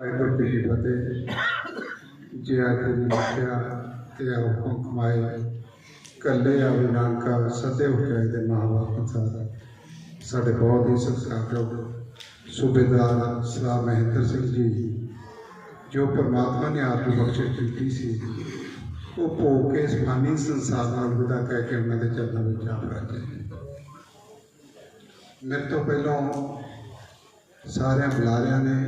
ਵਾਹਿਗੁਰੂ ਜੀ ਕੀ ਫਤਿਹ। ਜੇ ਅੱਜ ਦੀ ਲਿਖਿਆ ਤੇ ਹੁਕਮ ਕਮਾਏ। ਕੱਲੇ ਆਵੇ ਨਾਨਕਾ ਸਦੇ ਉਠਾਏ ਦੇ ਮਹਾਵਾਕ ਅਨਸਾਰ ਸਾਡੇ ਬਹੁਤ ਹੀ ਸਤਿਕਾਰਯੋਗ ਸੂਬੇਦਾਰ ਸਲਾਮ ਮਹਿੰਦਰ ਸਿੰਘ ਜੀ, ਜੋ ਪਰਮਾਤਮਾ ਨੇ ਆਪ ਨੂੰ ਬਖਸ਼ਿਸ਼ ਕੀਤੀ ਸੀ, ਉਹ ਭੋਗ ਕੇ ਇਸ ਫਾਨੀ ਸੰਸਾਰ ਨਾਲ ਵਿਦਾ ਕਹਿ ਕੇ ਉਹਨਾਂ ਦੇ ਚਰਨਾਂ ਵਿੱਚ ਆਪ ਰਾਜੇ ਮੇਰੇ ਤੋਂ ਪਹਿਲਾਂ ਸਾਰਿਆਂ ਬੁਲਾਰਿਆਂ ਨੇ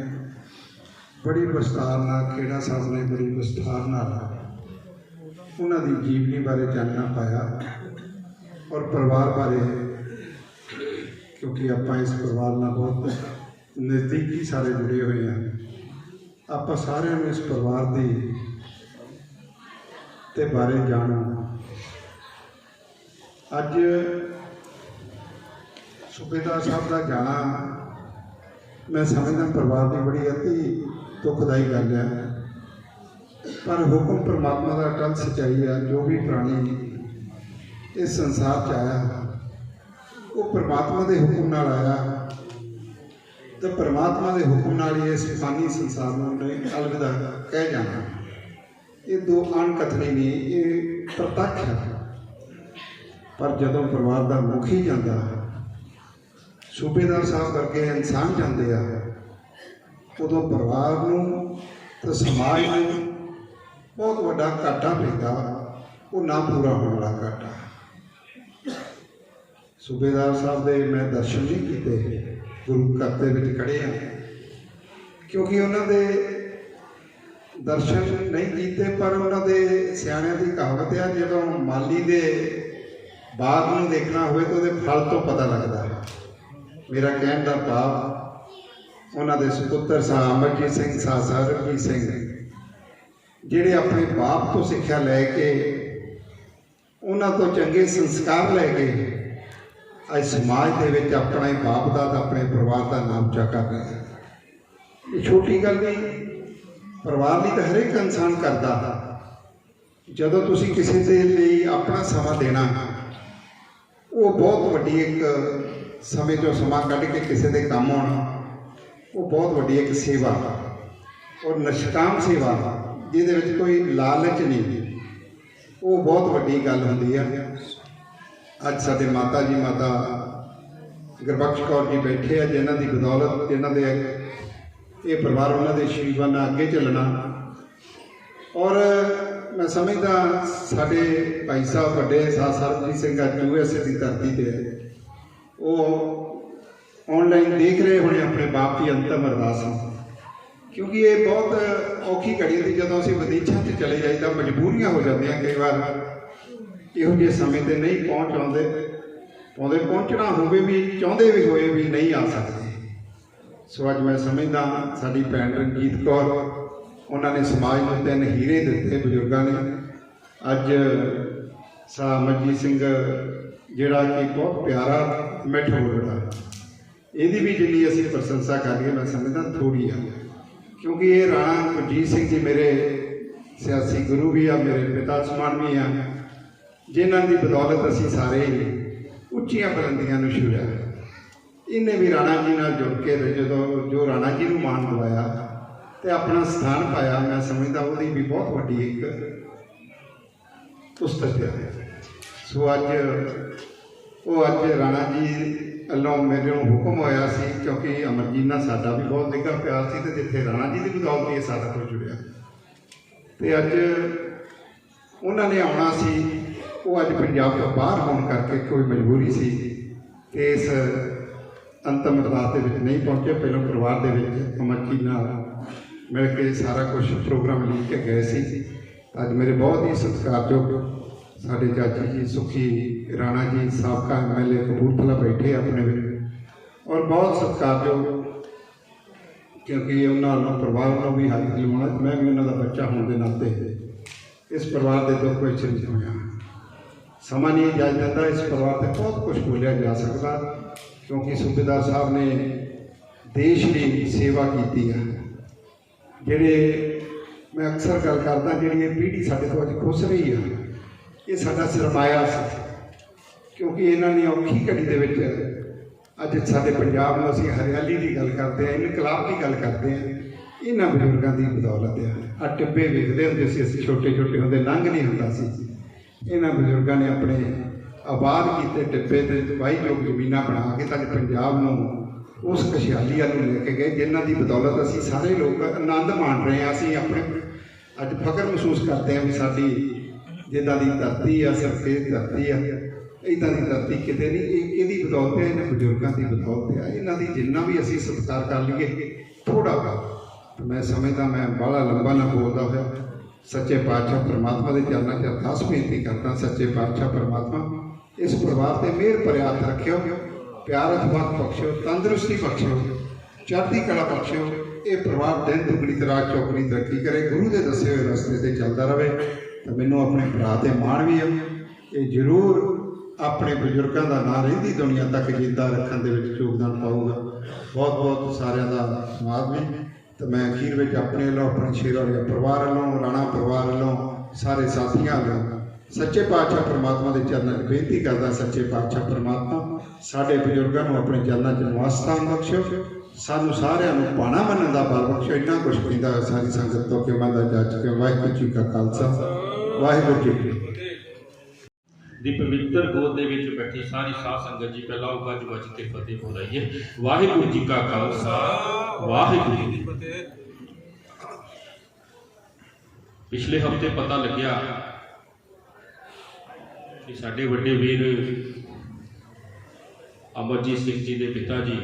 ਬੜੀ ਵਿਸਤਾਰ ਨਾਲ, ਖੇੜਾ ਸਾਹਿਬ ਨੇ ਬੜੀ ਵਿਸਤਾਰ ਨਾਲ ਉਹਨਾਂ ਦੀ ਜੀਵਨੀ ਬਾਰੇ ਜਾਣਨਾ ਪਾਇਆ ਔਰ ਪਰਿਵਾਰ ਬਾਰੇ, ਕਿਉਂਕਿ ਆਪਾਂ ਇਸ ਪਰਿਵਾਰ ਨਾਲ ਬਹੁਤ ਨਜ਼ਦੀਕੀ ਸਾਰੇ ਜੁੜੇ ਹੋਏ ਹਾਂ। ਆਪਾਂ ਸਾਰਿਆਂ ਨੂੰ ਇਸ ਪਰਿਵਾਰ ਦੀ ਤੇ ਬਾਰੇ ਜਾਣੋ। ਅੱਜ ਸੁਬੇਦਾਰ ਸਾਹਿਬ ਦਾ ਜਾਣਾ, ਮੈਂ ਸਮਝਦਾ ਪਰਿਵਾਰ ਦੀ ਬੜੀ ਅਤੀ ਦੁਖਦਾਈ ਗੱਲ ਹੈ। ਪਰ ਹੁਕਮ ਪਰਮਾਤਮਾ ਦਾ ਅਟਲ ਸਚਾਈ ਹੈ, ਜੋ ਵੀ ਪ੍ਰਾਣੀ ਇਸ ਸੰਸਾਰ 'ਚ ਆਇਆ ਉਹ ਪਰਮਾਤਮਾ ਦੇ ਹੁਕਮ ਨਾਲ ਆਇਆ ਤੇ ਪਰਮਾਤਮਾ ਦੇ ਹੁਕਮ ਨਾਲ ਹੀ ਇਸ ਫਾਨੀ ਸੰਸਾਰ ਨੂੰ ਉਹਨੇ ਅਲਵਿਦਾ ਕਹਿ ਜਾਣਾ ਇਹ ਦੋ ਅਣਕਥਨੀ ਨੇ, ਇਹ ਪ੍ਰਤੱਖ ਹੈ। ਪਰ ਜਦੋਂ ਪਰਿਵਾਰ ਦਾ ਮੁਖੀ ਜਾਂਦਾ ਸੂਬੇਦਾਰ ਸਾਹਿਬ ਕਰਕੇ ਇਨਸਾਨ ਜਾਂਦੇ ਆ ਉਦੋਂ ਪਰਿਵਾਰ ਨੂੰ ਤੇ ਸਮਾਜ ਨੂੰ ਬਹੁਤ ਵੱਡਾ ਘਾਟਾ ਪੈਂਦਾ ਉਹ ਨਾ ਪੂਰਾ ਹੋਣ ਵਾਲਾ ਘਾਟਾ। ਸੂਬੇਦਾਰ ਸਾਹਿਬ ਦੇ ਮੈਂ ਦਰਸ਼ਨ ਨਹੀਂ ਕੀਤੇ। ਗੁਰੂ ਘਰ ਦੇ ਵਿੱਚ ਖੜੇ ਆ। ਕਿਉਂਕਿ ਉਹਨਾਂ ਦੇ ਦਰਸ਼ਨ ਨਹੀਂ ਕੀਤੇ, ਪਰ ਉਹਨਾਂ ਦੇ ਸਿਆਣਿਆਂ ਦੀ ਕਹਾਵਤ ਆ, ਜਦੋਂ ਮਾਲੀ ਦੇ ਬਾਗ ਨੂੰ ਦੇਖਣਾ ਹੋਵੇ ਤਾਂ ਉਹਦੇ ਫਲ ਤੋਂ ਪਤਾ ਲੱਗਦਾ। ਹੈ ਮੇਰਾ ਕਹਿਣ ਦਾ ਭਾਵ ਉਹਨਾਂ ਦੇ ਸੁਪੁੱਤਰ ਸਾਹ ਅਮਰਜੀਤ ਸਿੰਘ ਸਾਹ ਸਰਬਜੀਤ ਸਿੰਘ, ਜਿਹੜੇ ਆਪਣੇ ਬਾਪ ਤੋਂ ਸਿੱਖਿਆ ਲੈ ਕੇ ਉਹਨਾਂ ਤੋਂ ਚੰਗੇ ਸੰਸਕਾਰ ਲੈ ਕੇ ਅੱਜ ਸਮਾਜ ਦੇ ਵਿੱਚ ਆਪਣਾ ਹੀ ਬਾਪ ਦਾ ਤੇ ਆਪਣੇ ਪਰਿਵਾਰ ਦਾ ਨਾਮ ਉੱਚਾ ਕਰ ਰਹੇ ਹਨ। ਇਹ ਛੋਟੀ ਗੱਲ ਨਹੀਂ, ਪਰਿਵਾਰ ਲਈ ਤਾਂ ਹਰੇਕ ਇਨਸਾਨ ਕਰਦਾ ਜਦੋਂ ਤੁਸੀਂ ਕਿਸੇ ਦੇ ਲਈ ਆਪਣਾ ਸਮਾਂ ਦੇਣਾ, ਉਹ ਬਹੁਤ ਵੱਡੀ ਇੱਕ ਸਮੇਂ ਤੋਂ ਸਮਾਂ ਕੱਢ ਕੇ ਕਿਸੇ ਦੇ ਕੰਮ ਆਉਣਾ ਉਹ ਬਹੁਤ ਵੱਡੀ ਇੱਕ ਸੇਵਾ ਔਰ ਨਿਸ਼ਕਾਮ ਸੇਵਾ ਜਿਹਦੇ ਵਿੱਚ ਕੋਈ ਲਾਲਚ ਨਹੀਂ। ਉਹ ਬਹੁਤ ਵੱਡੀ ਗੱਲ ਹੁੰਦੀ ਹੈ ਅੱਜ ਸਾਡੇ ਮਾਤਾ ਜੀ, ਮਾਤਾ ਗੁਰਬਖਸ਼ ਕੌਰ ਜੀ ਬੈਠੇ ਆ, ਜਿਨ੍ਹਾਂ ਦੀ ਬਦੌਲਤ ਜਿਨ੍ਹਾਂ ਦੇ ਇਹ ਪਰਿਵਾਰ, ਉਹਨਾਂ ਦੇ ਸ਼ੀਵਾਨਾ ਅੱਗੇ ਚੱਲਣਾ। ਔਰ ਮੈਂ ਸਮਝਦਾ ਸਾਡੇ ਭਾਈ ਸਾਹਿਬ, ਵੱਡੇ ਸਾ ਸਰਬਜੀਤ ਸਿੰਘ ਅੱਜ ਯੂਐਸਏ ਦੀ ਧਰਤੀ ਤੇ ਹੈ ਉਹ ਆਨਲਾਈਨ ਦੇਖ ਰਹੇ ਹੋਣੇ ਆਪਣੇ ਬਾਪ ਦੀ ਅੰਤਮ ਅਰਦਾਸ ਨੂੰ। ਕਿਉਂਕਿ ਇਹ ਬਹੁਤ ਔਖੀ ਘੜੀ ਸੀ ਜਦੋਂ ਅਸੀਂ ਵਿਦੇਸ਼ਾਂ 'ਚ ਚਲੇ ਜਾਈਦਾ ਮਜਬੂਰੀਆਂ ਹੋ ਜਾਂਦੀਆਂ ਕਈ ਵਾਰ। ਇਹੋ ਜਿਹੇ ਸਮੇਂ ਤੇ ਨਹੀਂ ਪਹੁੰਚ ਆਉਂਦੇ। ਆਉਂਦੇ ਪਹੁੰਚਣਾ ਹੋਵੇ ਵੀ, ਚਾਹੁੰਦੇ ਵੀ ਹੋਏ ਵੀ ਨਹੀਂ ਆ ਸਕਦੇ। ਸੋ ਅੱਜ ਮੈਂ ਸਮਝਦਾ ਸਾਡੀ ਭੈਣ ਰਣਜੀਤ ਕੌਰ, ਉਹਨਾਂ ਨੇ ਸਮਾਜ ਨੂੰ ਤਿੰਨ ਹੀਰੇ ਦਿੱਤੇ ਬਜ਼ੁਰਗਾਂ ਨੇ। ਅੱਜ ਸਾ ਮਨਜੀਤ ਸਿੰਘ ਜਿਹੜਾ ਕਿ ਬਹੁਤ ਪਿਆਰਾ, ਮਿੱਠ ਬੋਲਦਾ। ਇਹਦੀ ਵੀ ਜਿੰਨੀ ਅਸੀਂ ਪ੍ਰਸ਼ੰਸਾ ਕਰ ਲਈਏ ਮੈਂ ਸਮਝਦਾ ਥੋੜੀ ਆ। ਕਿਉਂਕਿ ਇਹ ਰਾਣਾ ਮਨਜੀਤ ਸਿੰਘ ਜੀ ਮੇਰੇ ਸਿਆਸੀ ਗੁਰੂ ਵੀ ਆ, ਮੇਰੇ ਪਿਤਾ ਸਮਾਨ ਵੀ ਆ। ਜਿਨ੍ਹਾਂ ਦੀ ਬਦੌਲਤ ਅਸੀਂ ਸਾਰੇ ਉੱਚੀਆਂ ਬੁਲੰਦੀਆਂ ਨੂੰ ਛੂਇਆ ਇਹਨੇ ਵੀ ਰਾਣਾ ਜੀ ਨਾਲ ਜੁੜ ਕੇ ਜਦੋਂ ਜੋ ਰਾਣਾ ਜੀ ਨੂੰ ਮਾਣ ਦਵਾਇਆ ਤੇ ਆਪਣਾ ਸਥਾਨ ਪਾਇਆ, ਮੈਂ ਸਮਝਦਾ ਉਹਦੀ ਵੀ ਬਹੁਤ ਵੱਡੀ ਇੱਕ ਪੁਸਤਕ ਹੈ ਸੋ ਅੱਜ, ਉਹ ਅੱਜ ਰਾਣਾ ਜੀ ਵੱਲੋਂ ਮੇਰੇ ਨੂੰ ਹੁਕਮ ਹੋਇਆ ਸੀ, ਕਿਉਂਕਿ ਅਮਰਜੀਤ ਨਾਲ ਸਾਡਾ ਵੀ ਬਹੁਤ ਨਿੱਘਾ ਪਿਆਰ ਸੀ ਤੇ ਜਿੱਥੇ ਰਾਣਾ ਜੀ ਦੀ ਬਦੌਲਤ ਇਹ ਸਾਡਾ ਕੁਝ ਜੁੜਿਆ। ਤੇ ਅੱਜ ਉਹਨਾਂ ਨੇ ਆਉਣਾ ਸੀ, ਉਹ ਅੱਜ ਪੰਜਾਬ ਤੋਂ ਬਾਹਰ ਹੋਣ ਕਰਕੇ ਕੋਈ ਮਜਬੂਰੀ ਸੀ ਕਿ ਇਸ ਅੰਤਮ ਅਰਦਾਸ ਦੇ ਵਿੱਚ ਨਹੀਂ ਪਹੁੰਚੇ। ਪਹਿਲਾਂ ਪਰਿਵਾਰ ਦੇ ਵਿੱਚ ਅਮਰਜੀਤ ਨਾਲ ਮਿਲ ਕੇ ਸਾਰਾ ਕੁਝ ਪ੍ਰੋਗਰਾਮ ਲਿਖ ਕੇ ਗਏ ਸੀ। ਅੱਜ ਮੇਰੇ ਬਹੁਤ ਹੀ ਸਤਿਕਾਰਯੋਗ ਸਾਡੇ ਚਾਚੀ ਜੀ, ਸੁਖੀ ਰਾਣਾ ਜੀ, ਸਾਬਕਾ ਐਮਐਲਏ ਕਪੂਰਥਲਾ ਬੈਠੇ ਆਪਣੇ ਵਿੱਚ ਔਰ ਬਹੁਤ ਸਤਿਕਾਰਯੋਗ ਕਿਉਂਕਿ ਉਹਨਾਂ ਨੂੰ, ਪਰਿਵਾਰ ਨੂੰ ਵੀ ਹੱਥ ਲਿਵਾਉਣਾ ਮੈਂ ਵੀ ਉਹਨਾਂ ਦਾ ਬੱਚਾ ਹੋਣ ਦੇ ਨਾਤੇ ਇਸ ਪਰਿਵਾਰ ਦੇ ਦੁੱਖ ਵਿੱਚ ਸ਼ਰੀਕ ਹੋਇਆ। ਸਮਾਂ ਨਹੀਂ ਜਾ ਜਾਂਦਾ, ਇਸ ਪਰਿਵਾਰ ਤੇ ਬਹੁਤ ਕੁਝ ਬੋਲਿਆ ਜਾ ਸਕਦਾ, ਕਿਉਂਕਿ ਸੂਬੇਦਾਰ ਸਾਹਿਬ ਨੇ ਦੇਸ਼ ਦੀ ਸੇਵਾ ਕੀਤੀ ਹੈ ਜਿਹੜੇ, ਮੈਂ ਅਕਸਰ ਗੱਲ ਕਰਦਾ, ਜਿਹੜੀ ਇਹ ਪੀੜ੍ਹੀ ਸਾਡੇ ਤੋਂ ਅੱਜ ਖੁਸ਼ ਰਹੀ ਹੈ ਇਹ ਸਾਡਾ ਸਰਮਾਇਆ ਸੀ। ਕਿਉਂਕਿ ਇਹਨਾਂ ਨੇ ਔਖੀ ਘੜੀ ਦੇ ਵਿੱਚ ਅੱਜ ਸਾਡੇ ਪੰਜਾਬ ਨੂੰ ਅਸੀਂ ਹਰਿਆਲੀ ਦੀ ਗੱਲ ਕਰਦੇ ਹਾਂ, ਇਨਕਲਾਬ ਦੀ ਗੱਲ ਕਰਦੇ ਹਾਂ, ਇਹਨਾਂ ਬਜ਼ੁਰਗਾਂ ਦੀ ਬਦੌਲਤ ਆ ਆ ਟਿੱਬੇ ਵੇਖਦੇ ਹੁੰਦੇ ਸੀ ਅਸੀਂ ਛੋਟੇ ਛੋਟੇ ਹੁੰਦੇ, ਲੰਘ ਨਹੀਂ ਹੁੰਦਾ ਸੀ। ਇਹਨਾਂ ਬਜ਼ੁਰਗਾਂ ਨੇ ਆਪਣੇ ਆਬਾਦ ਕੀਤੇ ਟਿੱਬੇ ਤੇ ਵਾਹੀਯੋਗ ਜ਼ਮੀਨਾਂ ਬਣਾ ਕੇ ਤਾਂ ਅੱਜ ਪੰਜਾਬ ਨੂੰ ਉਸ ਖੁਸ਼ਹਾਲੀ ਵੱਲ ਨੂੰ ਲੈ ਕੇ ਗਏ, ਜਿਨ੍ਹਾਂ ਦੀ ਬਦੌਲਤ ਅਸੀਂ ਸਾਰੇ ਲੋਕ ਆਨੰਦ ਮਾਣ ਰਹੇ ਹਾਂ। ਅਸੀਂ ਆਪਣੇ ਅੱਜ ਫਖਰ ਮਹਿਸੂਸ ਕਰਦੇ ਹਾਂ ਵੀ ਸਾਡੀ ਜਿੱਦਾਂ ਦੀ ਧਰਤੀ ਆ ਸਰਫੇਸ ਧਰਤੀ ਆ। ਇਦਾਂ ਦੀ ਧਰਤੀ ਕਿਤੇ ਨਹੀਂ, ਇਹ ਇਹਦੀ ਬਦੌਲਤ ਹੈ? ਇਹਨਾਂ ਬਜ਼ੁਰਗਾਂ ਦੀ ਬਦੌਲਤ ਹੈ। ਇਹਨਾਂ ਦੀ ਜਿੰਨਾ ਵੀ ਅਸੀਂ ਸਤਿਕਾਰ ਕਰ ਲਈਏ ਥੋੜਾ ਵਾ ਤੇ ਮੈਂ ਸਮਝਦਾ, ਮੈਂ ਬਾਹਲਾ ਲੰਬਾ ਨਾ ਬੋਲਦਾ ਹੋਇਆ। ਸੱਚੇ ਪਾਤਸ਼ਾਹ ਪ੍ਰਮਾਤਮਾ ਦੇ ਚਰਨਾਂ 'ਚ ਅਰਦਾਸ ਬੇਨਤੀ ਕਰਦਾ, ਸੱਚੇ ਪਾਤਸ਼ਾਹ ਪ੍ਰਮਾਤਮਾ, ਇਸ ਪਰਿਵਾਰ ਤੇ ਮਿਹਰ ਭਰਿਆ ਹੱਥ ਰੱਖਿਓ। ਪਿਆਰ ਅਥਵਾਤ ਬਖਸ਼ਿਓ, ਤੰਦਰੁਸਤੀ ਬਖਸ਼ਿਓ, ਚੜ੍ਹਦੀ ਕਲਾ ਬਖਸ਼ਿਓ। ਇਹ ਪਰਿਵਾਰ ਦਿਨ ਦੁਗਣੀ ਤਰਾ ਰਾਤ ਚੌਗਣੀ ਤਰੱਕੀ ਕਰੇ। ਗੁਰੂ ਦੇ ਦੱਸੇ ਹੋਏ ਰਸਤੇ ਤੇ ਚੱਲਦਾ ਰਹੇ। ਤਾਂ ਮੈਨੂੰ ਆਪਣੇ ਭਰਾ ਤੇ ਮਾਣ ਵੀ ਹੈ ਇਹ ਜ਼ਰੂਰ ਆਪਣੇ ਬਜ਼ੁਰਗਾਂ ਦਾ ਨਾਂ ਰਹਿੰਦੀ ਦੁਨੀਆ ਤੱਕ ਜਿੰਦਾ ਰੱਖਣ ਦੇ ਵਿੱਚ ਯੋਗਦਾਨ ਪਾਊਗਾ। ਬਹੁਤ ਬਹੁਤ ਸਾਰਿਆਂ ਦਾ ਧੰਨਵਾਦ ਹੈ। ਤੇ ਮੈਂ ਅਖੀਰ ਵਿੱਚ ਆਪਣੇ ਵੱਲੋਂ, ਆਪਣੇ ਸ਼ੇਰ ਦੇ ਪਰਿਵਾਰ ਵੱਲੋਂ, ਰਾਣਾ ਪਰਿਵਾਰ ਵੱਲੋਂ, ਸਾਰੇ ਸਾਥੀਆਂ ਵੱਲੋਂ ਸੱਚੇ ਪਾਤਸ਼ਾਹ ਪ੍ਰਮਾਤਮਾ ਦੇ ਚਰਨਾਂ 'ਚ ਬੇਨਤੀ ਕਰਦਾ ਸੱਚੇ ਪਾਤਸ਼ਾਹ ਪ੍ਰਮਾਤਮਾ, ਸਾਡੇ ਬਜ਼ੁਰਗਾਂ ਨੂੰ ਆਪਣੇ ਚਰਨਾਂ 'ਚ ਨਿਵਾਸਥਾਨ ਬਖਸ਼ਿਓ। ਸਾਨੂੰ ਸਾਰਿਆਂ ਨੂੰ ਪਾਣਾ ਮੰਨਣ ਦਾ ਬਲ ਬਖਸ਼ਿਓ। ਇੰਨਾ ਕੁਝ ਕਹਿੰਦਾ ਸਾਰੀ ਸੰਗਤ ਤੋਂ ਕਿ ਮੈਂ ਦਾ ਜੱਜ ਕੇ ਵਾਹਿਗੁਰੂ ਜੀ ਕਾ ਖਾਲਸਾ। ਵਾਹਿਗੁਰੂ ਜੀ ਦੀ ਪਵਿੱਤਰ ਗੋਦ ਦੇ ਵਿੱਚ ਬੈਠੀ ਸਾਰੀ ਸਾਧ ਸੰਗਤ ਜੀ, ਪਹਿਲਾਂ ਉਹ ਗੱਜ ਵੱਜ ਕੇ ਫਤਿਹ ਬੁਲਾਈਏ ਵਾਹਿਗੁਰੂ ਜੀ ਕਾ ਖਾਲਸਾ, ਵਾਹਿਗੁਰੂ ਜੀ ਕੀ ਫਤਿਹ। ਪਿਛਲੇ ਹਫ਼ਤੇ ਪਤਾ ਲੱਗਿਆ ਕਿ ਸਾਡੇ ਵੱਡੇ ਵੀਰ ਅਮਰਜੀਤ ਸਿੰਘ ਜੀ ਦੇ ਪਿਤਾ ਜੀ,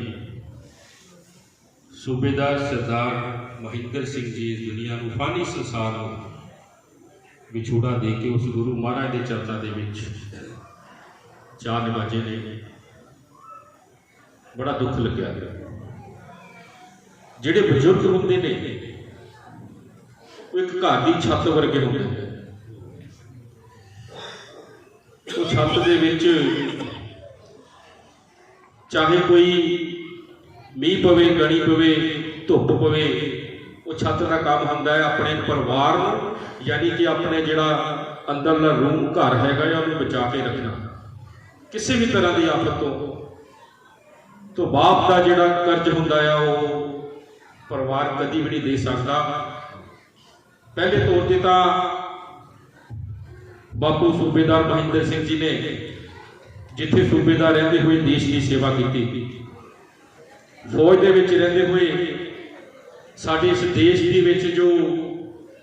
ਸੂਬੇਦਾਰ ਸਰਦਾਰ ਮਹਿੰਦਰ ਸਿੰਘ ਜੀ ਇਸ ਦੁਨੀਆ ਨੂੰ ਫਾਨੀ ਸੰਸਾਰ ਨੂੰ ਵਿਛੋੜਾ ਦੇ ਕੇ ਉਸ ਗੁਰੂ ਮਹਾਰਾਜ ਦੇ ਚਰਨਾਂ ਦੇ ਵਿੱਚ ਚਾਰ ਨਿਵਾਜੇ ਨੇ ਬੜਾ ਦੁੱਖ ਲੱਗਿਆ ਜਿਹੜੇ ਬਜ਼ੁਰਗ ਹੁੰਦੇ ਨੇ, ਉਹ ਇੱਕ ਘਰ ਦੀ ਛੱਤ ਵਰਗੇ ਹੁੰਦੇ ਨੇ। ਉਹ ਛੱਤ ਦੇ ਵਿੱਚ ਚਾਹੇ ਕੋਈ ਮੀਂਹ ਪਵੇ ਗਣੀ ਪਵੇ, ਧੁੱਪ ਪਵੇ ਛੱਤ ਦਾ ਕੰਮ ਹੁੰਦਾ ਹੈ ਆਪਣੇ ਪਰਿਵਾਰ ਨੂੰ, ਯਾਨੀ ਕਿ ਆਪਣੇ ਜਿਹੜਾ ਅੰਦਰਲਾ ਰੂਮ ਘਰ ਹੈਗਾ ਆ, ਉਹਨੂੰ ਬਚਾ ਕੇ ਰੱਖਣਾ। ਕਿਸੇ ਵੀ ਤਰ੍ਹਾਂ ਦੀ ਆਫਤ ਤੋਂ ਤੋਂ ਬਾਪ ਦਾ ਜਿਹੜਾ ਕਰਜ਼ ਹੁੰਦਾ ਆ, ਉਹ ਪਰਿਵਾਰ ਕਦੀ ਵੀ ਨਹੀਂ ਦੇ ਸਕਦਾ। ਪਹਿਲੇ ਤੌਰ ਤੇ ਤਾਂ ਬਾਪੂ ਸੂਬੇਦਾਰ ਮਹਿੰਦਰ ਸਿੰਘ ਜੀ ਨੇ ਜਿੱਥੇ ਸੂਬੇਦਾਰ ਰਹਿੰਦੇ ਹੋਏ ਦੇਸ਼ ਦੀ ਸੇਵਾ ਕੀਤੀ। ਫੌਜ ਦੇ ਵਿੱਚ ਰਹਿੰਦੇ ਹੋਏ ਸਾਡੇ ਇਸ ਦੇਸ਼ ਦੇ ਵਿੱਚ ਜੋ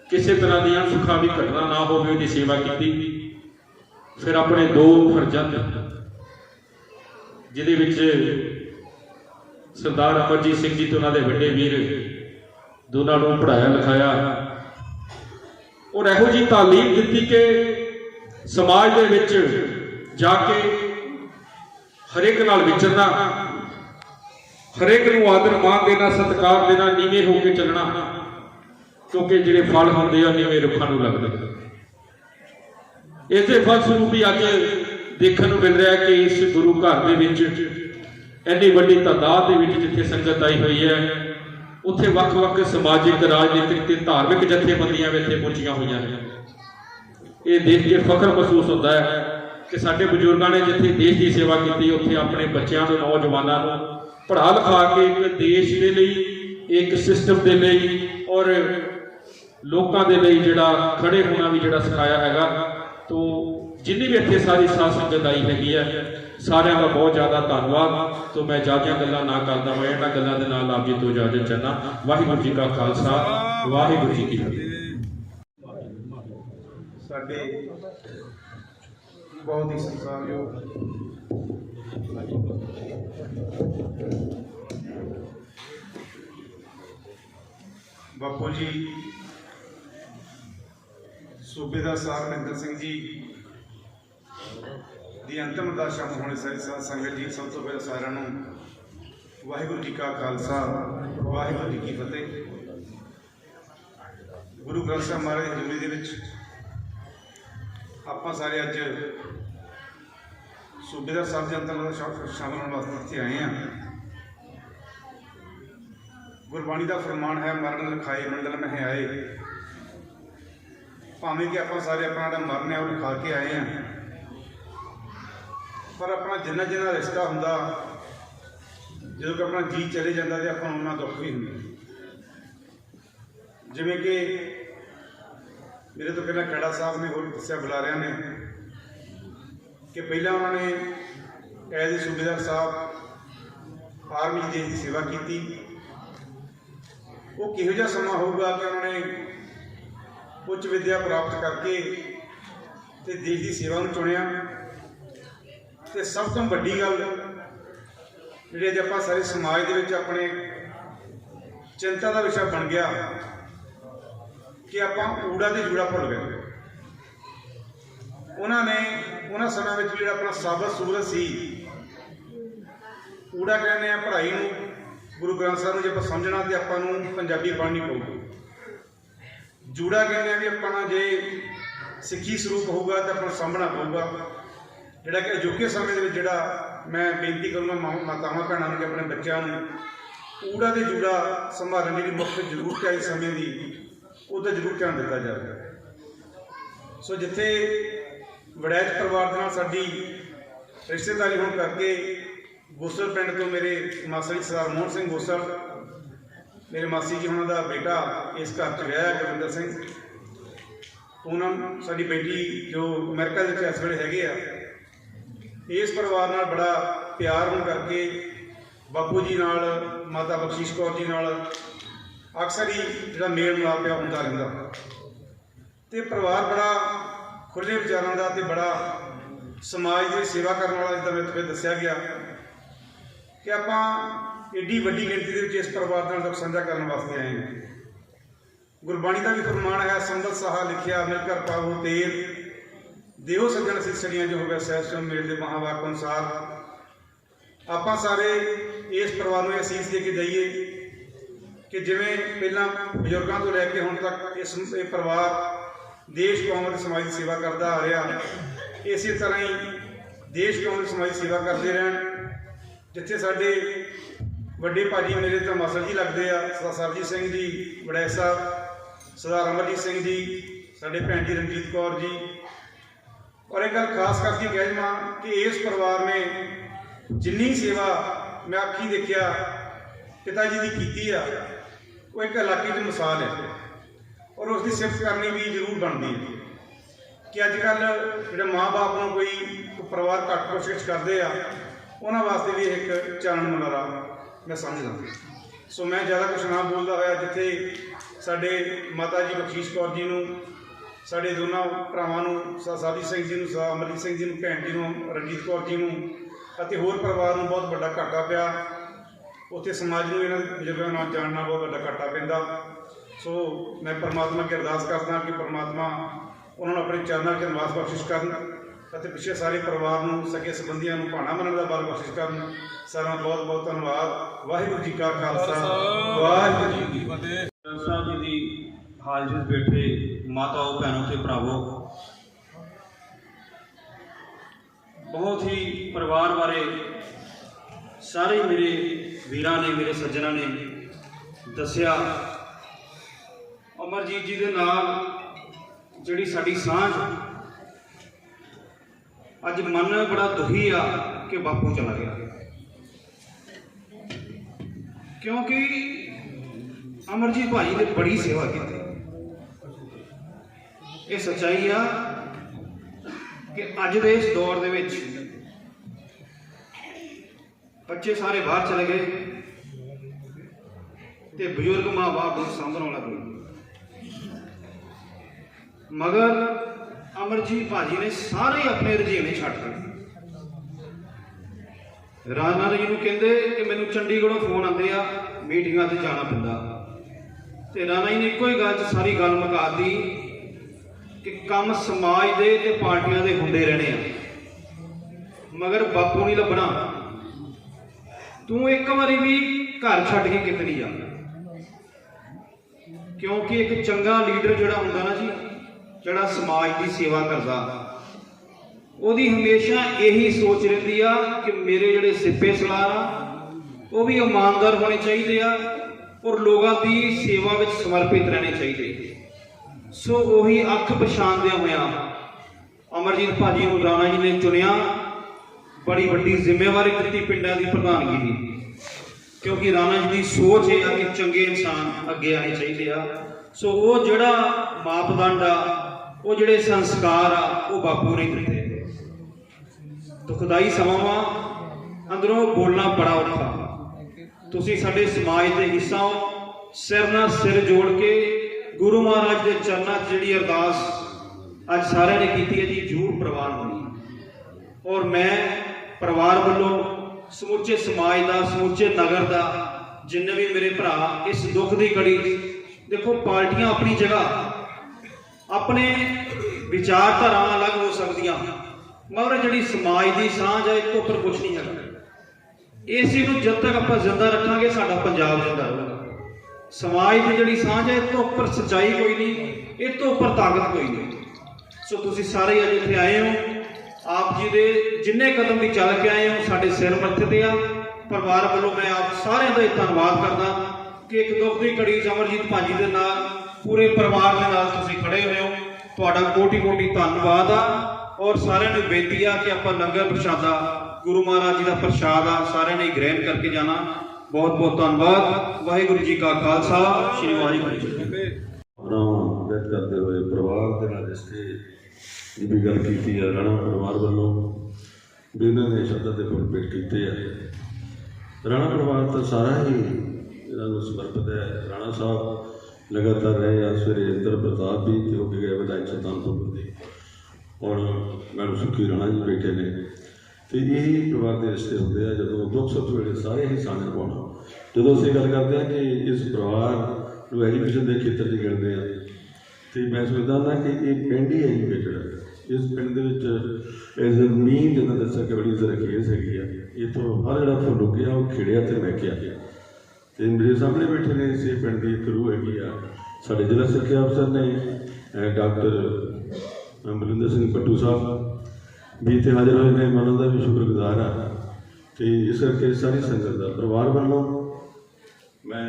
ਕਿਸੇ ਤਰ੍ਹਾਂ ਦੀ ਅਣਸੁਖਾਵੀ ਵੀ ਘਟਨਾ ਨਾ ਹੋਵੇ, ਉਹਦੀ ਸੇਵਾ ਕੀਤੀ। ਫਿਰ ਆਪਣੇ ਦੋ ਫਰਜ਼ੰਦ ਜਿਹਦੇ ਵਿੱਚ ਸਰਦਾਰ ਅਮਰਜੀਤ ਸਿੰਘ ਜੀ ਤੇ ਉਹਨਾਂ ਦੇ ਵੱਡੇ ਵੀਰ ਦੋਨਾਂ ਨੂੰ ਪੜਾਇਆ ਲਿਖਾਇਆ। ਔਰ ਇਹੋ ਜੀ ਤਾਲੀਮ ਦਿੱਤੀ ਕਿ ਸਮਾਜ ਦੇ ਵਿੱਚ ਜਾ ਕੇ ਹਰੇਕ ਨਾਲ ਵਿਚਰਨਾ ਹਰੇਕ ਨੂੰ ਆਦਰ ਮਾਨ ਦੇਣਾ, ਸਤਿਕਾਰ ਦੇਣਾ, ਨੀਵੇਂ ਹੋ ਕੇ ਚੱਲਣਾ। ਕਿਉਂਕਿ ਜਿਹੜੇ ਫਲ ਹੁੰਦੇ ਆ, ਨੀਵੇਂ ਰੁੱਖਾਂ ਨੂੰ ਲੱਗਦੇ ਇਸੇ ਫਲਸਰੂਪ ਹੀ ਅੱਜ ਦੇਖਣ ਨੂੰ ਮਿਲ ਰਿਹਾ ਕਿ ਇਸ ਗੁਰੂ ਘਰ ਦੇ ਵਿੱਚ ਐਡੀ ਵੱਡੀ ਤਾਦਾਦ ਦੇ ਵਿੱਚ ਜਿੱਥੇ ਸੰਗਤ ਆਈ ਹੋਈ ਹੈ, ਉੱਥੇ ਵੱਖ-ਵੱਖ ਸਮਾਜਿਕ, ਰਾਜਨੀਤਿਕ ਤੇ ਧਾਰਮਿਕ ਜਥੇਬੰਦੀਆਂ ਵੀ ਇੱਥੇ ਪਹੁੰਚੀਆਂ ਹੋਈਆਂ ਨੇ। ਇਹ ਦੇਖ ਕੇ ਫਖਰ ਮਹਿਸੂਸ ਹੁੰਦਾ ਹੈ ਕਿ ਸਾਡੇ ਬਜ਼ੁਰਗਾਂ ਨੇ ਜਿੱਥੇ ਦੇਸ਼ ਦੀ ਸੇਵਾ ਕੀਤੀ, ਉੱਥੇ ਆਪਣੇ ਬੱਚਿਆਂ ਨੂੰ ਨੌਜਵਾਨਾਂ ਨੂੰ ਪੜ੍ਹਾ ਲਿਖਾ ਕੇ ਇੱਕ ਦੇਸ਼ ਦੇ ਲਈ, ਇੱਕ ਸਿਸਟਮ ਦੇ ਲਈ ਔਰ ਲੋਕਾਂ ਦੇ ਲਈ ਜਿਹੜਾ ਖੜੇ ਹੋਣਾ ਵੀ ਜਿਹੜਾ ਸਿਖਾਇਆ ਹੈਗਾ, ਤੋ ਜਿੰਨੀ ਵੀ ਇੱਥੇ ਸਾਰੀ ਸਾਧ ਸੰਗਤ ਆਈ ਹੈਗੀ ਹੈ, ਸਾਰਿਆਂ ਦਾ ਬਹੁਤ ਜ਼ਿਆਦਾ ਧੰਨਵਾਦ। ਤੋ ਮੈਂ ਜ਼ਿਆਦੀਆਂ ਗੱਲਾਂ ਨਾ ਕਰਦਾ ਹੋਇਆ, ਇਹਨਾਂ ਗੱਲਾਂ ਦੇ ਨਾਲ ਆਪ ਜੀ ਤੋਂ ਇਜਾਜ਼ਤ ਚਾਹਨਾ ਵਾਹਿਗੁਰੂ ਜੀ ਕਾ ਖਾਲਸਾ, ਵਾਹਿਗੁਰੂ ਜੀ ਕੀ ਫਤਿਹ। ਸਾਡੇ ਬਹੁਤ ਹੀ ਸਤਿਕਾਰਯੋਗ ਬਾਪੂ ਜੀ ਸੂਬੇਦਾਰ ਸਾਹਿਬ ਮਹਿੰਦਰ ਸਿੰਘ ਜੀ ਦੀ ਅੰਤਮ ਅਰਦਾਸਾਂ ਨੂੰ ਹੋਣੇ ਸਾਰੀ ਸਾਧ ਸੰਗਤ ਜੀ, ਸਭ ਤੋਂ ਪਹਿਲਾਂ ਸਾਰਿਆਂ ਨੂੰ ਵਾਹਿਗੁਰੂ ਜੀ ਕਾ ਖਾਲਸਾ, ਵਾਹਿਗੁਰੂ ਜੀ ਕੀ ਫਤਿਹ। ਗੁਰੂ ਗ੍ਰੰਥ ਸਾਹਿਬ ਮਹਾਰਾਜ ਦੀ ਹਜ਼ੂਰੀ ਦੇ ਵਿੱਚ ਆਪਾਂ ਸਾਰੇ ਅੱਜ ਸੂਬੇਦਾਰ ਸਾਹਿਬ ਦੇ ਅੰਦਰ ਸ਼ਾਮਲ ਹੋਣ ਵਾਸਤੇ ਇੱਥੇ ਆਏ ਹਾਂ। ਗੁਰਬਾਣੀ ਦਾ ਫਰਮਾਨ ਹੈ, ਮਰਨ ਲਿਖਾਏ, ਮੰਡਲ ਮਹਿ ਆਏ। ਭਾਵੇਂ ਕਿ ਆਪਾਂ ਸਾਰੇ ਆਪਣਾ ਜਿਹੜਾ ਮਰਨ ਹੈ, ਉਹ ਲਿਖਾ ਕੇ ਆਏ ਹਾਂ। ਪਰ ਆਪਣਾ ਜਿੰਨਾ ਜਿੰਨਾ ਰਿਸ਼ਤਾ ਹੁੰਦਾ, ਜਦੋਂ ਕਿ ਆਪਣਾ ਜੀ ਚਲੇ ਜਾਂਦਾ ਤੇ ਆਪਾਂ ਨੂੰ ਉਹਨਾਂ ਦੁੱਖ ਵੀ ਹੁੰਦਾ। ਜਿਵੇਂ ਕਿ ਮੇਰੇ ਤੋਂ ਪਹਿਲਾਂ ਖੜਾ ਸਾਹਿਬ ਨੇ ਹੋਰ ਦੱਸਿਆ, ਬੁਲਾਰਿਆਂ ਨੇ ਕਿ ਪਹਿਲਾਂ ਉਹਨਾਂ ਨੇ ਐਜ਼ ਸੂਬੇਦਾਰ ਸਾਹਿਬ ਆਰਮੀ ਦੀ ਦੇਸ਼ ਦੀ ਸੇਵਾ ਕੀਤੀ। ਉਹ ਕਿਹੋ ਜਿਹਾ ਸਮਾਂ ਹੋਊਗਾ ਕਿ ਉਹਨਾਂ ਨੇ ਉੱਚ ਵਿੱਦਿਆ ਪ੍ਰਾਪਤ ਕਰਕੇ ਤੇ ਦੇਸ਼ ਦੀ ਸੇਵਾ ਨੂੰ ਚੁਣਿਆ? ਤੇ ਸਭ ਤੋਂ ਵੱਡੀ ਗੱਲ ਜਿਹੜੇ ਅੱਜ ਆਪਾਂ ਸਾਰੇ ਸਮਾਜ ਦੇ ਵਿੱਚ ਆਪਣੇ ਚਿੰਤਾ ਦਾ ਵਿਸ਼ਾ ਬਣ ਗਿਆ ਕਿ ਆਪਾਂ ਊੜਾ ਤੇ ਜੂੜਾ ਭੁੱਲ ਗਏ। ਉਹਨਾਂ ਨੇ, ਉਹਨਾਂ ਸਮਿਆਂ ਵਿੱਚ ਜਿਹੜਾ ਆਪਣਾ ਸਾਬਤ ਸੂਰਤ ਸੀ ਊੜਾ ਕਹਿੰਦੇ ਆ ਪੜ੍ਹਾਈ ਨੂੰ, ਗੁਰੂ ਗ੍ਰੰਥ ਸਾਹਿਬ ਨੂੰ ਜੇ ਆਪਾਂ ਸਮਝਣਾ ਤੇ ਆਪਾਂ ਨੂੰ ਪੰਜਾਬੀ ਪੜ੍ਹਨੀ ਪਊਗੀ। ਜੂੜਾ ਕਹਿੰਦੇ ਆ ਵੀ ਆਪਾਂ ਜੇ ਸਿੱਖੀ ਸਰੂਪ ਹੋਊਗਾ ਤਾਂ ਆਪਾਂ ਨੂੰ ਸਾਂਭਣਾ ਪਊਗਾ। ਜਿਹੜਾ ਕਿ ਅਜੋਕੇ ਸਮੇਂ ਦੇ ਵਿੱਚ ਜਿਹੜਾ ਮੈਂ ਬੇਨਤੀ ਕਰੂੰਗਾ ਮਾਂ- ਮਾਤਾਵਾਂ, ਭੈਣਾਂ ਨੂੰ ਕਿ ਆਪਣੇ ਬੱਚਿਆਂ ਨੂੰ ਊੜਾ ਤੇ ਜੂੜਾ ਸੰਭਾਲਣ ਦੀ ਜਿਹੜੀ ਮੁੱਖ ਜ਼ਰੂਰਤ ਹੈ ਇਸ ਸਮੇਂ ਦੀ, ਉਹ ਤਾਂ ਜ਼ਰੂਰ ਧਿਆਨ ਦਿੱਤਾ ਜਾਵੇ। ਸੋ ਜਿੱਥੇ ਵੜੈਚ ਪਰਿਵਾਰ ਦੇ ਨਾਲ ਸਾਡੀ ਰਿਸ਼ਤੇਦਾਰੀ ਹੋਣ ਕਰਕੇ ਗੋਸਲ ਪਿੰਡ ਤੋਂ ਮੇਰੇ ਮਾਸੜ ਜੀ ਸਰਦਾਰ ਮੋਹਨ ਸਿੰਘ ਗੋਸਲ, ਮੇਰੇ ਮਾਸੀ ਜੀ ਉਹਨਾਂ ਦਾ ਬੇਟਾ ਇਸ ਘਰ 'ਚ ਰਿਹਾ ਗੁਰਵਿੰਦਰ ਸਿੰਘ। ਉਹਨਾਂ ਸਾਡੀ ਬੇਟੀ ਜੋ ਅਮਰੀਕਾ ਦੇ ਵਿੱਚ ਇਸ ਵੇਲੇ ਹੈਗੇ ਆ, ਇਸ ਪਰਿਵਾਰ ਨਾਲ ਬੜਾ ਪਿਆਰ ਹੋਣ ਕਰਕੇ ਬਾਪੂ ਜੀ ਨਾਲ, ਮਾਤਾ ਬਖਸ਼ੀਸ਼ ਕੌਰ ਜੀ ਨਾਲ ਅਕਸਰ ਹੀ ਜਿਹੜਾ ਮੇਲ ਮਿਲਾਪ ਪਿਆ ਹੁੰਦਾ ਰਹਿੰਦਾ। ਤੇ ਪਰਿਵਾਰ ਬੜਾ ਖੁੱਲੇ ਵਿਚਾਰਾਂ ਦਾ ਤੇ ਬੜਾ ਸਮਾਜ ਦੀ ਸੇਵਾ ਕਰਨ ਵਾਲਾ ਜਿੱਦਾਂ ਮੈਨੂੰ ਤੁਹਾਨੂੰ ਦੱਸਿਆ ਗਿਆ ਕਿ ਆਪਾਂ ਏਡੀ ਵੱਡੀ ਗਿਣਤੀ ਦੇ ਵਿੱਚ ਇਸ ਪਰਿਵਾਰ ਨਾਲ ਦੁੱਖ ਸਾਂਝਾ ਕਰਨ ਵਾਸਤੇ ਆਏ ਹਾਂ। ਗੁਰਬਾਣੀ ਦਾ ਵੀ ਫਰਮਾਨ ਹੈ, ਸੰਗਤ ਸਹਾ ਲਿਖਿਆ ਮਿਲ ਕਰ ਪਾਵੋ ਤੇਰ। ਦੇਹੋ ਸੱਜਣ ਸਿਸੜੀਆਂ ਜੋ ਹੋਵੇ ਸਹਿਜ ਸੋ ਮੇਲ ਦੇ ਮਹਾਵਾਕ ਅਨੁਸਾਰ। ਆਪਾਂ ਸਾਰੇ ਇਸ ਪਰਿਵਾਰ ਨੂੰ ਅਸੀਸ ਦੇ ਕੇ ਜਾਈਏ ਕਿ ਜਿਵੇਂ ਪਹਿਲਾਂ ਬਜ਼ੁਰਗਾਂ ਤੋਂ ਲੈ ਕੇ ਹੁਣ ਤੱਕ ਇਸ ਇਹ ਪਰਿਵਾਰ ਦੇਸ਼ ਕੌਮ ਅਤੇ ਸਮਾਜ ਦੀ ਸੇਵਾ ਕਰਦਾ ਆ ਰਿਹਾ? ਇਸੇ ਤਰ੍ਹਾਂ ਹੀ ਦੇਸ਼ ਕੌਮ ਅਤੇ ਸਮਾਜ ਦੀ ਸੇਵਾ ਕਰਦੇ ਰਹਿਣ? ਜਿੱਥੇ ਸਾਡੇ ਵੱਡੇ ਭਾਜੀ ਮੇਰੇ ਤਾਂ ਮਾਸਟਰ ਜੀ ਲੱਗਦੇ ਆ, ਸਰਦਾਰ ਸਰਜੀਤ ਸਿੰਘ ਜੀ ਵੜੈਚ ਸਾਹਿਬ, ਸਰਦਾਰ ਅਮਰਜੀਤ ਸਿੰਘ ਜੀ, ਸਾਡੇ ਭੈਣ ਜੀ ਰਣਜੀਤ ਕੌਰ ਜੀ। ਔਰ ਇਹ ਗੱਲ ਖਾਸ ਕਰਕੇ ਕਹਿ ਜਾਵਾਂ ਕਿ ਇਸ ਪਰਿਵਾਰ ਨੇ ਜਿੰਨੀ ਸੇਵਾ ਮੈਂ ਅੱਖੀਂ ਦੇਖਿਆ, ਪਿਤਾ ਜੀ ਦੀ ਕੀਤੀ ਆ, ਉਹ ਇੱਕ ਇਲਾਕੇ ਦੀ ਮਿਸਾਲ ਹੈ। ਔਰ ਉਸ ਦੀ ਸਿਫਤ ਕਰਨੀ ਵੀ ਜ਼ਰੂਰ ਬਣਦੀ ਹੈ। ਕਿ ਅੱਜ ਕੱਲ ਜਿਹੜੇ ਮਾਪੇ ਨੂੰ ਕੋਈ ਪਰਿਵਾਰ ਘੱਟ ਕੋਸ਼ਿਸ਼ ਕਰਦੇ ਆ, ਉਹਨਾਂ ਵਾਸਤੇ ਵੀ ਇਹ ਇੱਕ ਚਾਨਣ ਮੁਨਾਰਾ ਮੈਂ ਸਮਝਦਾ। ਸੋ ਮੈਂ ਜ਼ਿਆਦਾ ਕੁਝ ਨਾ ਬੋਲਦਾ ਹੋਇਆ ਜਿੱਥੇ ਸਾਡੇ ਮਾਤਾ ਜੀ ਬਖਸ਼ੀਸ਼ ਕੌਰ ਜੀ ਨੂੰ, ਸਾਡੇ ਦੋਨਾਂ ਭਰਾਵਾਂ ਨੂੰ, ਸਾ ਸਾਦੀ ਸਿੰਘ ਜੀ ਨੂੰ, ਸਾ ਅਮਰਜੀਤ ਸਿੰਘ ਜੀ ਨੂੰ, ਭੈਣ ਜੀ ਨੂੰ, ਰਣਜੀਤ ਕੌਰ ਜੀ ਨੂੰ ਅਤੇ ਹੋਰ ਪਰਿਵਾਰ ਨੂੰ ਬਹੁਤ ਵੱਡਾ ਘਾਟਾ ਪਿਆ। ਉੱਥੇ ਸਮਾਜ ਨੂੰ ਇਹਨਾਂ ਦੇ ਬਜ਼ੁਰਗਾਂ ਨਾਲ ਜਾਣਨਾ ਬਹੁਤ ਵੱਡਾ ਘਾਟਾ ਪੈਂਦਾ। ਸੋ ਮੈਂ ਪਰਮਾਤਮਾ ਅੱਗੇ ਅਰਦਾਸ ਕਰਦਾ ਕਿ ਪਰਮਾਤਮਾ ਉਹਨਾਂ ਨੂੰ ਆਪਣੇ ਚਰਨਾਂ 'ਚ ਨਿਵਾਸ ਬਖਸ਼ਿਸ਼ ਕਰਨ ਅਤੇ ਪਿਛੇ ਸਾਰੇ ਪਰਿਵਾਰ ਨੂੰ ਸਕੇ ਸੰਬੰਧੀਆਂ ਨੂੰ ਭਾਣਾ ਮੰਨਣ ਦਾ ਬਲ ਬਖਸ਼ਿਸ਼ ਕਰਨ। ਸਾਰਿਆਂ ਦਾ ਬਹੁਤ ਬਹੁਤ ਧੰਨਵਾਦ। ਵਾਹਿਗੁਰੂ ਜੀ ਕਾ ਖਾਲਸਾ। ਵਾਹਿਗੁਰੂ ਜੀ ਕੀ ਫਤਿਹ। ਸਾਹਿਬ ਜੀ ਦੀ ਹਾਲ ਵਿੱਚ ਬੈਠੇ ਮਾਤਾਓ ਭੈਣੋ ਤੇ ਭਰਾਵੋ। ਬਹੁਤ ਹੀ ਪਰਿਵਾਰ ਬਾਰੇ ਸਾਰੇ ਮੇਰੇ ਵੀਰਾਂ ਨੇ ਮੇਰੇ ਸੱਜਣਾ ਨੇ ਦੱਸਿਆ ਅਮਰਜੀਤ ਜੀ ਦੇ ਨਾਲ ਜਿਹੜੀ ਸਾਡੀ ਸਾਂਝ ਅੱਜ ਮਨ ਬੜਾ ਦੁਖੀ ਆ ਕਿ ਬਾਪੂ ਚਲਾ ਗਿਆ ਕਿਉਂਕਿ ਅਮਰਜੀਤ ਭਾਈ ਨੇ ਬੜੀ ਸੇਵਾ ਕੀਤੀ ਇਹ ਸੱਚਾਈ ਆ ਕਿ ਅੱਜ ਦੇ ਇਸ ਦੌਰ ਦੇ ਵਿੱਚ ਬੱਚੇ ਸਾਰੇ ਬਾਹਰ ਚਲੇ ਗਏ ਤੇ ਬਜ਼ੁਰਗ ਮਾਂ-ਬਾਪ ਨੂੰ ਸਾਂਭਣ ਵਾਲਾ ਕੋਈ ਨਹੀਂ। ਮਗਰ ਅਮਰਜੀਤ ਭਾਜੀ ਨੇ ਸਾਰੇ ਆਪਣੇ ਰੁਝੇਵੇਂ ਛੱਡ ਦਿੱਤੇ ਰਾਣਾ ਜੀ ਨੂੰ ਕਹਿੰਦੇ ਕਿ ਮੈਨੂੰ ਚੰਡੀਗੜ੍ਹੋਂ ਫੋਨ ਆਉਂਦੇ ਆ ਮੀਟਿੰਗਾਂ ਤੇ ਜਾਣਾ ਪੈਂਦਾ। ਤੇ ਰਾਣਾ ਜੀ ਨੇ ਇੱਕੋ ਹੀ ਗੱਲ 'ਚ ਸਾਰੀ ਗੱਲ ਮੁਕਾਤੀ ਕਿ ਕੰਮ ਸਮਾਜ ਦੇ ਤੇ ਪਾਰਟੀਆਂ ਦੇ ਹੁੰਦੇ ਰਹਿਣੇ ਆ। ਮਗਰ ਬਾਪੂ ਨਹੀਂ ਲੱਭਣਾ। ਤੂੰ ਇੱਕ ਵਾਰੀ ਵੀ ਘਰ ਛੱਡ ਕੇ ਕਿਤੇ ਨਹੀਂ ਜਾਂਦਾ ਕਿਉਂਕਿ ਇੱਕ ਚੰਗਾ ਲੀਡਰ ਜਿਹੜਾ ਹੁੰਦਾ ਨਾ ਜੀ ਜਿਹੜਾ ਸਮਾਜ ਦੀ ਸੇਵਾ ਕਰਦਾ, ਉਹਦੀ ਹਮੇਸ਼ਾ ਇਹੀ ਸੋਚ ਰਹਿੰਦੀ ਆ ਕਿ ਮੇਰੇ ਜਿਹੜੇ ਸਿੱਪੇ ਸਲਾਰ ਆ, ਉਹ ਵੀ ਇਮਾਨਦਾਰ ਹੋਣੇ ਚਾਹੀਦੇ ਆ ਔਰ ਲੋਕਾਂ ਦੀ ਸੇਵਾ ਵਿੱਚ ਸਮਰਪਿਤ ਰਹਿਣੇ ਚਾਹੀਦੇ ਸੋ ਉਹੀ ਅੱਖ ਪਛਾਣਦਿਆਂ ਹੋਇਆਂ ਅਮਰਜੀਤ ਭਾਜੀ ਨੂੰ ਰਾਣਾ ਜੀ ਨੇ ਚੁਣਿਆ ਬੜੀ ਵੱਡੀ ਜ਼ਿੰਮੇਵਾਰੀ ਦਿੱਤੀ ਪਿੰਡਾਂ ਦੀ ਪ੍ਰਧਾਨਗੀ ਦੀ, ਕਿਉਂਕਿ ਰਾਣਾ ਜੀ ਦੀ ਸੋਚ ਇਹ ਆ ਕਿ ਚੰਗੇ ਇਨਸਾਨ ਅੱਗੇ ਆਣੇ ਚਾਹੀਦੇ ਆ। ਸੋ ਉਹ ਜਿਹੜਾ ਮਾਪਦੰਡ ਆ ਉਹ ਜਿਹੜੇ ਸੰਸਕਾਰ ਆ, ਉਹ ਬਾਪੂ ਨੇ ਦਿੱਤੇ ਦੁਖਦਾਈ ਸਮਾਂ ਵਾ ਅੰਦਰੋਂ ਬੋਲਣਾ ਬੜਾ ਔਖਾ। ਤੁਸੀਂ ਸਾਡੇ ਸਮਾਜ ਦੇ ਹਿੱਸਾ ਹੋ, ਸਿਰ ਨਾਲ ਸਿਰ ਜੋੜ ਕੇ ਗੁਰੂ ਮਹਾਰਾਜ ਦੇ ਚਰਨਾਂ 'ਚ ਜਿਹੜੀ ਅਰਦਾਸ ਅੱਜ ਸਾਰਿਆਂ ਨੇ ਕੀਤੀ ਹੈ ਜੀ, ਜਰੂਰ ਪ੍ਰਵਾਨ ਹੋਣੀ। ਔਰ ਮੈਂ ਪਰਿਵਾਰ ਵੱਲੋਂ ਸਮੁੱਚੇ ਸਮਾਜ ਦਾ, ਸਮੁੱਚੇ ਨਗਰ ਦਾ, ਜਿੰਨੇ ਵੀ ਮੇਰੇ ਭਰਾ ਇਸ ਦੁੱਖ ਦੀ ਘੜੀ, ਦੇਖੋ ਪਾਰਟੀਆਂ ਆਪਣੀ ਜਗ੍ਹਾ ਆਪਣੇ ਵਿਚਾਰਧਾਰਾਵਾਂ ਅਲੱਗ ਹੋ ਸਕਦੀਆਂ। ਮਗਰ ਜਿਹੜੀ ਸਮਾਜ ਦੀ ਸਾਂਝ ਹੈ ਇਹ ਤੋਂ ਉੱਪਰ ਕੁਝ ਨਹੀਂ ਹੈਗਾ। ਇਸ ਚੀਜ਼ ਨੂੰ ਜਦ ਤੱਕ ਆਪਾਂ ਜ਼ਿੰਦਾ ਰੱਖਾਂਗੇ, ਸਾਡਾ ਪੰਜਾਬ ਜ਼ਿੰਦਾ ਰਹੇਗਾ। ਸਮਾਜ ਦੀ ਜਿਹੜੀ ਸਾਂਝ ਹੈ ਇਹ ਤੋਂ ਉੱਪਰ ਸੱਚਾਈ ਕੋਈ ਨਹੀਂ, ਇਹ ਤੋਂ ਉੱਪਰ ਤਾਕਤ ਕੋਈ ਨਹੀਂ। ਸੋ ਤੁਸੀਂ ਸਾਰੇ ਅੱਜ ਇੱਥੇ ਆਏ ਹੋ। ਆਪ ਜੀ ਦੇ ਜਿੰਨੇ ਕਦਮ ਵੀ ਚੱਲ ਕੇ ਆਏ ਹੋ, ਸਾਡੇ ਸਿਰ ਮੱਥੇ ਤੇ ਆ। ਪਰਿਵਾਰ ਵੱਲੋਂ ਮੈਂ ਆਪ ਸਾਰਿਆਂ ਦਾ ਹੀ ਧੰਨਵਾਦ ਕਰਦਾ ਕਿ ਇੱਕ ਦੁੱਖ ਦੀ ਘੜੀ 'ਚ ਅਮਰਜੀਤ ਭਾਜੀ ਦੇ ਨਾਲ ਪੂਰੇ ਪਰਿਵਾਰ ਦੇ ਨਾਲ ਤੁਸੀਂ ਖੜੇ ਹੋਏ ਹੋ। ਤੁਹਾਡਾ ਕੋਟੀ-ਕੋਟੀ ਧੰਨਵਾਦ ਆ। ਔਰ ਸਾਰਿਆਂ ਨੂੰ ਬੇਨਤੀ ਆ ਕਿ ਆਪਾਂ ਲੰਗਰ ਪ੍ਰਸ਼ਾਦਾ, ਗੁਰੂ ਮਹਾਰਾਜ ਜੀ ਦਾ ਪ੍ਰਸ਼ਾਦ ਆ, ਸਾਰਿਆਂ ਨੇ ਗ੍ਰਹਿਣ ਕਰਕੇ ਜਾਣਾ। ਬਹੁਤ ਬਹੁਤ ਧੰਨਵਾਦ। ਵਾਹਿਗੁਰੂ ਜੀ ਕਾ ਖਾਲਸਾ, ਸ੍ਰੀ ਵਾਹਿਗੁਰੂ ਜੀ ਬੇਤ ਕਰਦੇ ਹੋਏ ਪਰਿਵਾਰ ਦੇ ਨਾਲ ਰਿਸ਼ਤੇ ਦੀ ਵੀ ਗੱਲ ਕੀਤੀ ਆ, ਰਾਣਾ ਪਰਿਵਾਰ ਵੱਲੋਂ ਵੀ ਉਹਨਾਂ ਸ਼ਬਦ ਦੇ ਫੁੱਲ ਪੇਟ ਕੀਤੇ ਆ। ਰਾਣਾ ਪਰਿਵਾਰ ਤਾਂ ਸਾਰਾ ਹੀ ਇਹਨਾਂ ਨੂੰ ਸਮਰਪਿਤ ਹੈ। ਰਾਣਾ ਸਾਹਿਬ ਲਗਾਤਾਰ ਰਹੇ ਆ, ਸਵੇਰੇ ਇੰਦਰ ਪ੍ਰਤਾਪ ਵੀ ਤੇ ਹੋ ਕੇ ਗਏ ਵਿਧਾਇਕ ਸੁਲਤਾਨਪੁਰ ਦੇ ਔਰ ਮੈਡਮ ਸੁਖੀ ਰਾਣਾ ਜੀ ਬੈਠੇ ਨੇ। ਤੇ ਇਹ ਪਰਿਵਾਰ ਦੇ ਰਿਸ਼ਤੇ ਹੁੰਦੇ ਆ, ਜਦੋਂ ਦੁੱਖ ਸੁੱਖ ਵੇਲੇ ਸਾਰੇ ਹੀ ਸਾਂਝ ਪਾਉਣਾ। ਜਦੋਂ ਅਸੀਂ ਗੱਲ ਕਰਦੇ ਆ ਕਿ ਇਸ ਪਰਿਵਾਰ ਨੂੰ ਐਜੂਕੇਸ਼ਨ ਦੇ ਖੇਤਰ 'ਚ ਗਿਣਦੇ ਆ, ਤੇ ਮੈਂ ਸੋਚਦਾ ਨਾ ਕਿ ਇਹ ਪਿੰਡ ਹੀ ਐਜੂਕੇਟਡ ਹੈ ਇਸ ਪਿੰਡ ਦੇ ਵਿੱਚ ਐਜ਼ ਅ ਮੀਨ ਜਿਹਨਾਂ ਦੱਸਿਆ ਕਿ ਬੜੀ ਜ਼ਰਖੇਜ਼ ਹੈਗੀ ਆ, ਇਥੋਂ ਹਰ ਜਿਹੜਾ ਫੁੱਲ ਉੱਗਿਆ ਉਹ ਖਿੜਿਆ ਤੇ ਮਹਿਕਿਆ ਤੇ ਮੇਰੇ ਸਾਹਮਣੇ ਬੈਠੇ ਨੇ ਇਸੇ ਪਿੰਡ ਦੇ ਥਰੂ ਹੈਗੀ ਆ। ਸਾਡੇ ਜ਼ਿਲ੍ਹਾ ਸਿੱਖਿਆ ਅਫਸਰ ਨੇ ਡਾਕਟਰ ਬਲਿੰਦਰ ਸਿੰਘ ਪੱਟੂ ਸਾਹਿਬ ਵੀ ਇੱਥੇ ਹਾਜ਼ਰ ਹੋਏ ਨੇ। ਮੈਂ ਉਹਨਾਂ ਦਾ ਵੀ ਸ਼ੁਕਰਗੁਜ਼ਾਰ ਆ। ਤੇ ਇਸ ਕਰਕੇ ਸਾਰੀ ਸੰਗਤ ਦਾ ਪਰਿਵਾਰ ਵੱਲੋਂ ਮੈਂ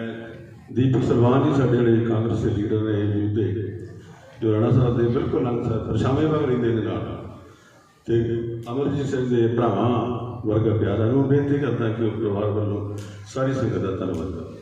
ਦੀਪਕ ਸਰਵਾਨ ਜੀ, ਸਾਡੇ ਜਿਹੜੇ ਕਾਂਗਰਸ ਦੇ ਲੀਡਰ ਨੇ ਯੂਥ ਦੇ ਜੋ ਰਾਣਾ ਸਾਹਿਬ ਦੇ ਬਿਲਕੁਲ ਅੰਗ ਸਾਹਿਬ, ਪਰਛਾਵੇਂ ਵਾਂਗ ਰਹਿੰਦੇ ਨੇ ਨਾਲ। ਤੇ ਅਮਰਜੀਤ ਸਿੰਘ ਦੇ ਭਰਾਵਾਂ ਵਰਗਾ ਪਿਆਰਾ ਨੂੰ ਬੇਨਤੀ ਕਰਦਾ ਕਿ ਉਹ ਪਰਿਵਾਰ ਵੱਲੋਂ ਸਾਰੀ ਸੰਗਤ ਦਾ ਧੰਨਵਾਦ ਕਰਦਾ